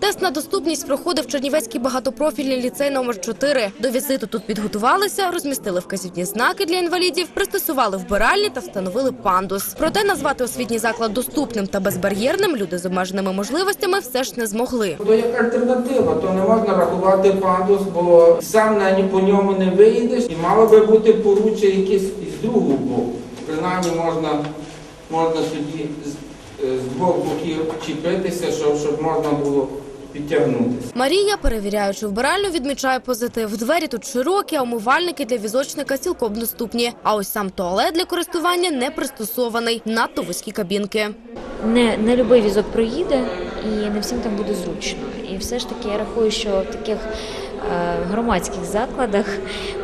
Тест на доступність проходив Чернівецький багатопрофільний ліцей номер 4 До візиту тут підготувалися, розмістили вказівні знаки для інвалідів, пристосували вбиральні та встановили пандус. Проте назвати освітній заклад доступним та безбар'єрним люди з обмеженими можливостями все ж не змогли. То як альтернатива, то не можна рахувати пандус, бо сам на ні по ньому не вийдеш, і мало би бути поруччя якесь із другого боку. Принаймні можна, можна тоді з, е, з двох боків чіпитися, щоб, щоб можна було підтягнутися. Марія, перевіряючи вбиральню, відмічає позитив. Двері тут широкі, а умивальники для візочника цілком доступні. А ось сам туалет для користування не пристосований, надто вузькі кабінки. не, не любий візок проїде і не всім там буде зручно. І все ж таки я рахую, що в таких е, громадських закладах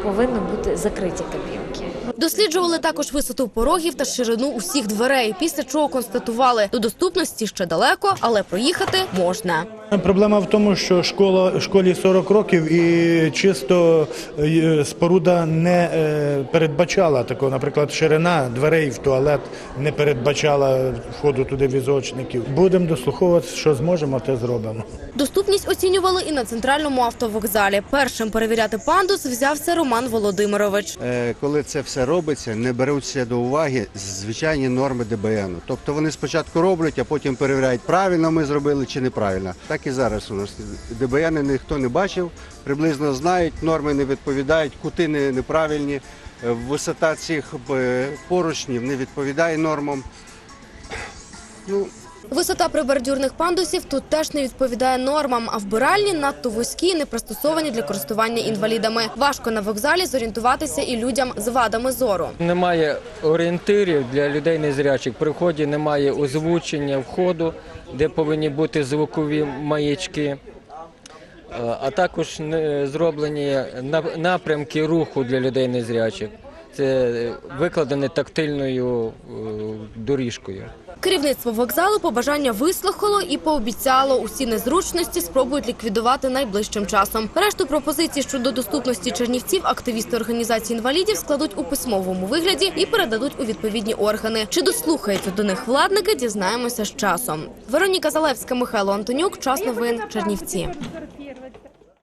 повинні бути закриті кабінки. Досліджували також висоту порогів та ширину усіх дверей, після чого констатували, до доступності ще далеко, але проїхати можна. Проблема в тому, що школа школі 40 років і чисто е, споруда не е, передбачала такого. Наприклад, ширина дверей в туалет не передбачала входу туди візочників. Будемо дослуховуватися, що зможемо, те зробимо. Доступність оцінювали і на центральному автовокзалі. Першим перевіряти пандус взявся Роман Володимирович. Е, коли це все робиться, не беруться до уваги звичайні норми ДБН. Тобто вони спочатку роблять, а потім перевіряють, правильно ми зробили чи неправильно. Так і зараз у нас ДБН ніхто не бачив, приблизно знають, норми не відповідають, кути неправильні, е, висота цих е, поручнів не відповідає нормам. Ну, Висота прибордюрних пандусів тут теж не відповідає нормам, а вбиральні надто вузькі, і не пристосовані для користування інвалідами. Важко на вокзалі зорієнтуватися і людям з вадами зору. Немає орієнтирів для людей незрячих. При вході немає озвучення входу, де повинні бути звукові маячки. Е, А також зроблені нап- напрямки руху для людей незрячих. Це викладені тактильною е, доріжкою. Керівництво вокзалу побажання вислухало і пообіцяло усі незручності спробують ліквідувати найближчим часом. Решту пропозицій щодо доступності чернівців активісти організації інвалідів складуть у письмовому вигляді і передадуть у відповідні органи. Чи дослухаються до них владники, дізнаємося з часом. Вероніка Залевська, Михайло Антонюк. Час новин Чернівці.